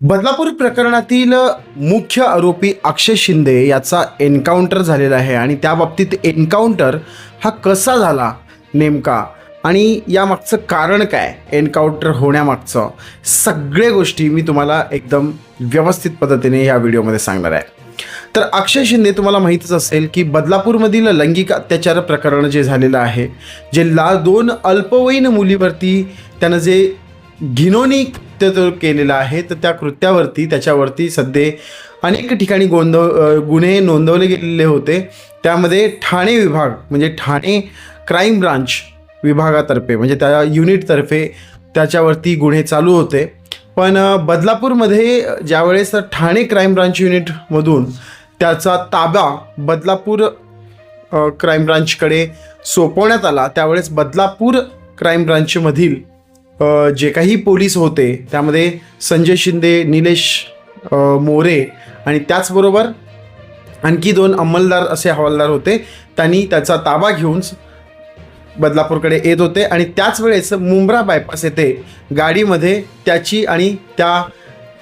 बदलापूर प्रकरणातील मुख्य आरोपी अक्षय शिंदे याचा एन्काउंटर झालेला आहे आणि त्या बाबतीत एन्काउंटर हा कसा झाला नेमका? आणि यामागचं कारण काय? एन्काउंटर होण्यामागचं सगळ्या गोष्टी मी तुम्हाला एकदम व्यवस्थित पद्धतीने या व्हिडिओमध्ये सांगणार आहे. तर अक्षय शिंदे तुम्हाला माहीतच असेल की बदलापूरमधील लैंगिक अत्याचार प्रकरण जे झालेलं आहे जे ला दोन अल्पवयीन मुलीवरती त्यानं जे घिनोनिक कृत्य जो केलेलं आहे तर त्या कृत्यावरती त्याच्यावरती सध्या अनेक ठिकाणी गोंधव गुन्हे नोंदवले गेलेले होते. त्यामध्ये ठाणे विभाग म्हणजे ठाणे क्राईम ब्रांच विभागातर्फे म्हणजे त्या युनिटतर्फे त्याच्यावरती गुन्हे चालू होते. पण बदलापूरमध्ये ज्यावेळेस ठाणे क्राईम ब्रांच युनिटमधून त्याचा ताबा बदलापूर क्राईम ब्रांचकडे सोपवण्यात आला त्यावेळेस बदलापूर क्राईम ब्रांचमधील जे काही पोलीस होते त्यामध्ये संजय शिंदे निलेश मोरे आणि त्याचबरोबर आणखी दोन अंमलदार असे हवालदार होते. त्यांनी त्याचा ताबा घेऊन बदलापूरकडे येत होते आणि त्याच वेळेस मुंब्रा बायपास येथे गाडीमध्ये त्याची आणि त्या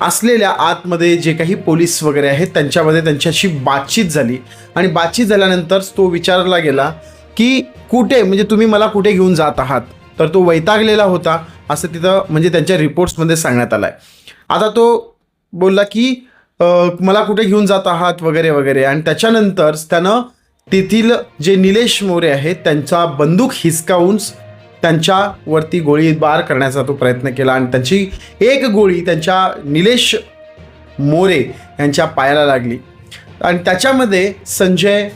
असलेल्या आतमध्ये जे काही पोलीस वगैरे आहेत त्यांच्यामध्ये त्यांच्याशी बातचीत झाली. आणि बातचीत झाल्यानंतर तो विचारला गेला की कुठे? म्हणजे तुम्ही मला कुठे घेऊन जात आहात? तर तो वैतागलेला होता असं तिथं म्हणजे त्यांच्या रिपोर्ट्समध्ये सांगण्यात आलं आहे आता तो बोलला की मला कुठे घेऊन जात आहात? वगैरे वगैरे. आणि त्याच्यानंतर त्यानं तेथील जे निलेश मोरे आहेत त्यांचा बंदूक हिसकावून त्यांच्यावरती गोळीबार करण्याचा तो प्रयत्न केला. आणि त्यांची एक गोळी त्यांच्या निलेश मोरे यांच्या पायाला लागली. आणि त्याच्यामध्ये संजय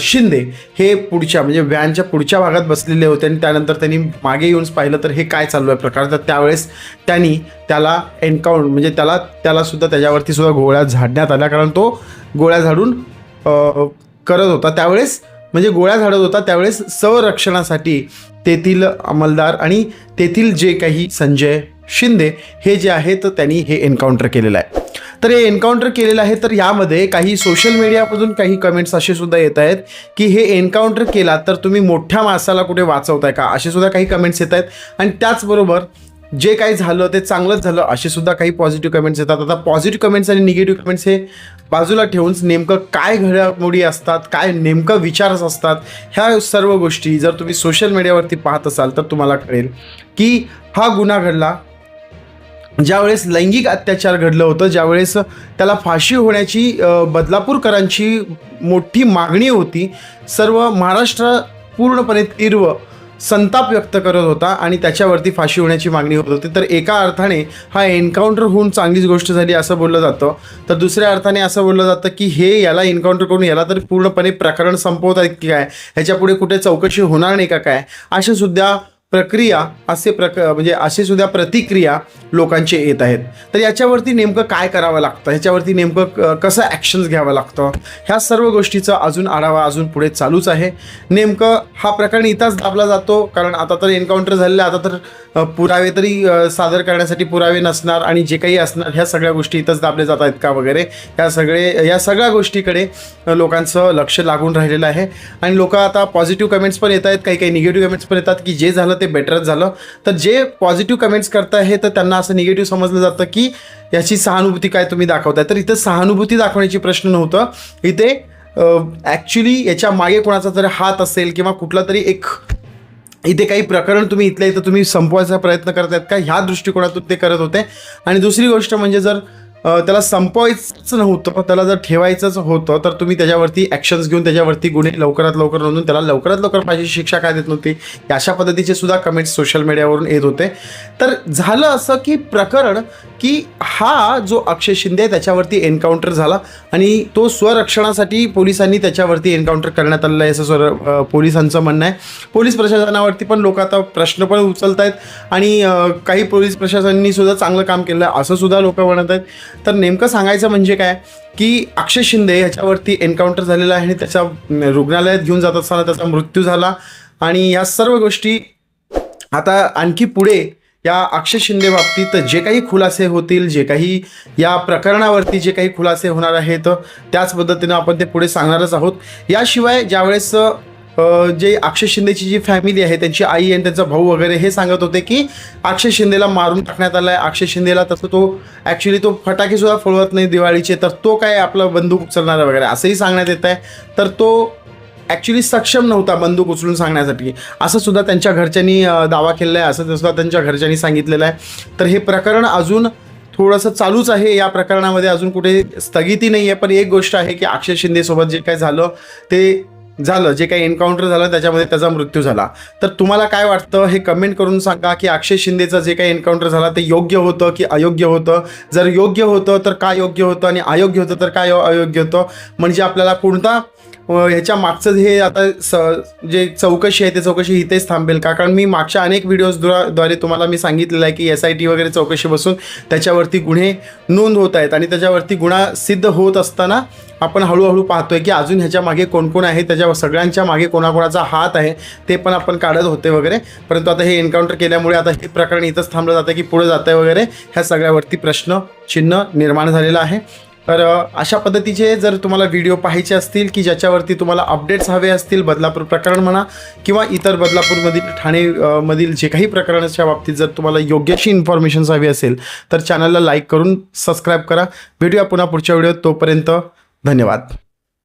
शिंदे हे पुढच्या म्हणजे व्हॅनच्या पुढच्या भागात बसलेले होते आणि त्यानंतर त्यांनी मागे येऊन पाहिलं तर हे काय चालू आहे प्रकार. तर त्यावेळेस त्यांनी त्याला एन्काउंट म्हणजे त्याला त्याला सुद्धा त्याच्यावरती सुद्धा गोळ्या झाडण्यात आल्या. कारण तो गोळ्या झाडून करत होता. त्यावेळेस म्हणजे गोळ्या झाडत होता त्यावेळेस संरक्षणासाठी तेथील अंमलदार आणि तेथील जे काही संजय शिंदे हे जे आहेत त्यांनी हे एन्काउंटर केलेलं आहे. तर हे एन्काउंटर केलेलं आहे. तर यामध्ये काही सोशल मीडियामधून काही कमेंट्स असे सुद्धा येत आहेत की हे एन्काउंटर केला तर तुम्ही मोठ्या माणसाला कुठे वाचवताय का? असे सुद्धा काही कमेंट्स येत आहेत. आणि त्याचबरोबर जे काही झालं ते चांगलंच झालं असे सुद्धा काही पॉझिटिव्ह कमेंट्स येतात. आता पॉझिटिव्ह कमेंट्स आणि निगेटिव्ह कमेंट्स हे बाजूला ठेवून नेमकं काय घडामोडी असतात काय नेमकं विचार असतात ह्या सर्व गोष्टी जर तुम्ही सोशल मीडियावरती पाहत असाल तर तुम्हाला कळेल की हा गुन्हा घडला. ज्यावेळेस लैंगिक अत्याचार घडलं होतं ज्यावेळेस त्याला फाशी होण्याची बदलापूरकरांची मोठी मागणी होती सर्व महाराष्ट्र पूर्णपणे तीव्र संताप व्यक्त करत होता आणि त्याच्यावरती फाशी होण्याची मागणी होत होती. तर एका अर्थाने हा एन्काउंटर होऊन चांगलीच गोष्ट झाली असं बोललं जातं. तर दुसऱ्या अर्थाने असं बोललं जातं की हे याला एन्काउंटर करून याला तर पूर्णपणे प्रकरण संपवत आहेत की काय? ह्याच्यापुढे कुठे चौकशी होणार नाही का काय? अशा सुद्धा प्रक्रिया असे प्रक म्हणजे असे सुद्धा प्रतिक्रिया लोकांचे येत आहेत. तर याच्यावरती नेमकं काय करावं लागतं? ह्याच्यावरती नेमकं क- कसं ॲक्शन्स घ्यावं लागतं? ह्या सर्व गोष्टीचा अजून आढावा अजून पुढे चालूच आहे. नेमकं हा प्रकरण इथंच दाबला जातो कारण आता तर एन्काउंटर झालेलं आता तर पुरावे तरी सादर करण्यासाठी पुरावे नसणार आणि जे काही असणार ह्या सगळ्या गोष्टी इथंच दाबले जात आहेत का वगैरे. ह्या सगळे या सगळ्या गोष्टीकडे लोकांचं लक्ष लागून राहिलेलं आहे. आणि लोक आता पॉझिटिव्ह कमेंट्स पण येत आहेत काही काही निगेटिव्ह कमेंट्स पण येतात की जे झालं ते बेटरच झालं. तर जे पॉझिटिव्ह कमेंट्स करताय तर त्यांना असं निगेटिव्ह समजलं जातं की याची सहानुभूती काय तुम्ही दाखवताय. तर इथं सहानुभूती दाखवण्याची प्रश्न नव्हतं. इथे ॲक्च्युली याच्या मागे कोणाचा तरी हात असेल किंवा कुठला तरी एक इथे काही प्रकरण तुम्ही इथल्या इथं तुम्ही संपवायचा प्रयत्न करत आहेत का? ह्या दृष्टिकोनातून ते करत होते. आणि दुसरी गोष्ट म्हणजे जर त्याला संपवायचं नव्हतं त्याला जर ठेवायचंच होतं तर तुम्ही त्याच्यावरती ॲक्शन्स घेऊन त्याच्यावरती गुन्हे लवकरात लवकर नोंदून त्याला लवकरात लवकर पाहिजे शिक्षा काय देत नव्हती अशा पद्धतीचे सुद्धा कमेंट्स सोशल मीडियावरून येत होते. तर झालं असं की प्रकरण की हा जो अक्षय शिंदे आहे त्याच्यावरती एन्काउंटर झाला आणि तो स्वरक्षणासाठी पोलिसांनी त्याच्यावरती एन्काउंटर करण्यात आलेलं आहे असं स्वर पोलिसांचं म्हणणं आहे. पोलीस प्रशासनावरती पण लोक आता प्रश्न पण उचलत आहेत आणि काही पोलीस प्रशासनांनी सुद्धा चांगलं काम केलं आहे असं सुद्धा लोक म्हणत आहेत. तर नेमकं सांगायचं म्हणजे काय की अक्षय शिंदे ह्याच्यावरती एन्काउंटर झालेला आहे आणि त्याच्या रुग्णालयात घेऊन जात असताना त्याचा मृत्यू झाला. आणि या सर्व गोष्टी आता आणखी पुढे या अक्षय शिंदे बाबतीत जे काही खुलासे होतील जे काही या प्रकरणावरती जे काही खुलासे होणार आहेत त्याच पद्धतीनं आपण ते पुढे सांगणारच आहोत. याशिवाय ज्यावेळेस जे अक्षय शिंदेची जी फॅमिली आहे त्यांची आई आणि त्यांचा भाऊ वगैरे हे सांगत होते की अक्षय शिंदेला मारून टाकण्यात आला आहे अक्षय शिंदेला तसं तो ॲक्च्युली तो फटाकेसुद्धा फळवत नाही दिवाळीचे तर तो काय आपला बंदूक उचलणार वगैरे असंही सांगण्यात येत आहे. तर तो ॲक्च्युली सक्षम नव्हता बंदूक उचलून सांगण्यासाठी. असं सुद्धा त्यांच्या घरच्यांनी दावा केलेला आहे. असं सुद्धा त्यांच्या घरच्यांनी सांगितलेलं आहे. तर हे प्रकरण अजून थोडंसं चालूच आहे. या प्रकरणामध्ये अजून कुठे स्थगिती नाही आहे पण एक गोष्ट आहे की अक्षय शिंदेसोबत जे काय झालं ते झालं जे काही एन्काउंटर झालं त्याच्यामध्ये त्याचा मृत्यू झाला. तर तुम्हाला काय वाटतं? हे कमेंट करून सांगा की अक्षय शिंदेचं जे काही एन्काउंटर झालं ते योग्य होतं की अयोग्य होतं? जर योग्य होतं तर काय योग्य होतं? आणि अयोग्य होतं तर काय अयोग्य होतं? म्हणजे आपल्याला कोणता ह्याच्या मागचं हे आता स जे चौकशी आहे ते चौकशी इथेच थांबेल का? कारण मी मागच्या अनेक व्हिडिओजद्वारे तुम्हाला मी सांगितलेलं आहे की एस आय टी वगैरे चौकशी बसून त्याच्यावरती गुन्हे नोंद होत आहेत. आणि त्याच्यावरती गुन्हा सिद्ध होत असताना आपण हळूहळू पाहतोय की अजून ह्याच्या मागे कोण कोण आहे त्याच्या सगळ्यांच्या मागे कोणाकोणाचा हात आहे ते पण आपण काढत होते वगैरे. परंतु आता हे एन्काउंटर केल्यामुळे आता हे प्रकरण इथंच थांबलं जातं की पुढे जातं वगैरे. ह्या सगळ्यावरती प्रश्न चिन्ह निर्माण झालेलं आहे. तर अशा पद्धतीचे जर तुम्हाला व्हिडिओ पाहायचे असतील की ज्याच्यावरती तुम्हाला अपडेट्स हवे असतील बदलापूर प्रकरण म्हणा किंवा इतर बदलापूरमधील ठाणे मधील जे काही प्रकरणाच्या बाबतीत जर तुम्हाला योग्य अशी इन्फॉर्मेशन्स हवी असेल तर चॅनलला लाईक करून सबस्क्राईब करा. भेटूया पुन्हा पुढच्या व्हिडिओत तोपर्यंत धन्यवाद.